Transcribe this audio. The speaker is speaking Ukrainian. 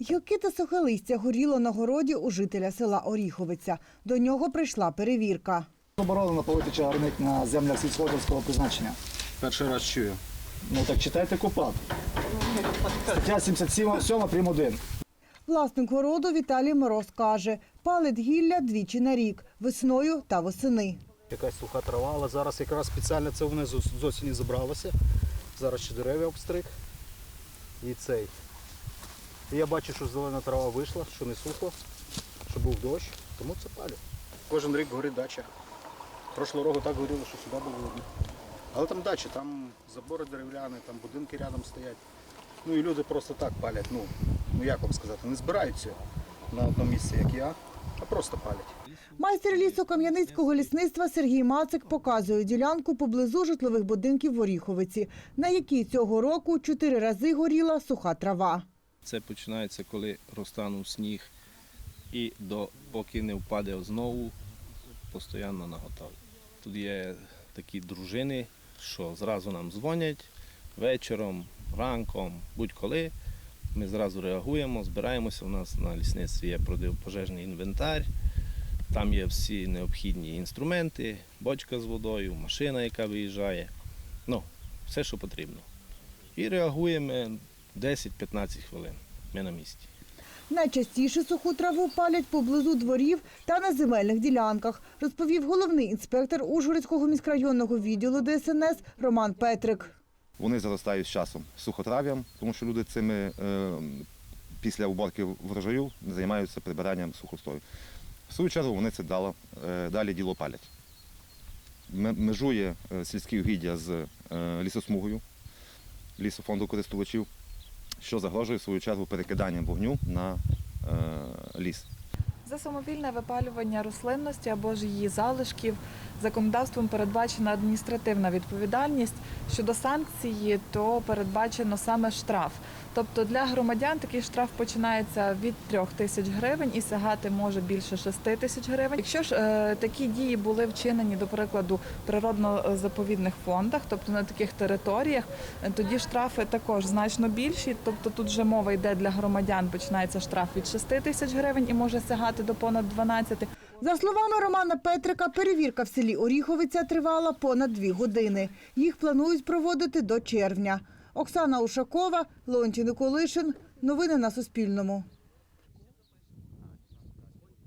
Гілки та сухолистя горіло на городі у жителя села Оріховиця. До нього прийшла перевірка. Заборонено полити чагарник на землях сільськогосподарського призначення. Перший раз чую. Ну так читайте КУПАП. Стаття 77 7 прим. 1. Власник городу Віталій Мороз каже, палить гілля двічі на рік – весною та восени. Якась суха трава, але зараз якраз спеціально це вони з з осені забралося. Зараз ще дерева обстриг. І цей. Я бачу, що зелена трава вийшла, що не сухо, що був дощ, тому це палю. Кожен рік горить дача. Прошлого року так горіло, що сюди було видно. Але там дача, там забори дерев'яні, там будинки рядом стоять. Ну і люди просто так палять. Ну, ну як вам сказати, не збираються на одному місці, як я, а просто палять. Майстер лісу Кам'яницького лісництва Сергій Мацик показує ділянку поблизу житлових будинків в Оріховиці, на якій цього року чотири рази горіла суха трава. Це починається, коли розтанув сніг і до поки не впаде знову, постійно наготові. Тут є такі дружини, що зразу нам дзвонять вечором, ранком, будь-коли. Ми зразу реагуємо, збираємося. У нас на лісництві є протипожежний інвентар, там є всі необхідні інструменти, бочка з водою, машина, яка виїжджає. Ну, все, що потрібно. І реагуємо 10-15 хвилин. Ми на місці. Найчастіше суху траву палять поблизу дворів та на земельних ділянках, розповів головний інспектор Ужгородського міськрайонного відділу ДСНС Роман Петрик. Вони заростають з часом сухотрав'ям, тому що люди цими е, після уборки врожаю займаються прибиранням сухостою. В свою чергу вони це дало, е, далі діло палять. Межує е, сільські угіддя з е, лісосмугою лісофонду користувачів, що загрожує в свою чергу перекиданням вогню на е, ліс. За самовільне випалювання рослинності або ж її залишків законодавством передбачена адміністративна відповідальність. Щодо санкції, то передбачено саме штраф. Тобто для громадян такий штраф починається від 3 тисяч гривень і сягати може більше 6 тисяч гривень. Якщо ж е, такі дії були вчинені, до прикладу, природно-заповідних фондах, тобто на таких територіях, е, тоді штрафи також значно більші. Тобто тут вже мова йде для громадян, починається штраф від 6 тисяч гривень і може сягати до понад 12. За словами Романа Петрика, перевірка в селі Оріховиця тривала понад дві години. Їх планують проводити до червня. Оксана Ушакова, Леонтій Николишин. Новини на Суспільному.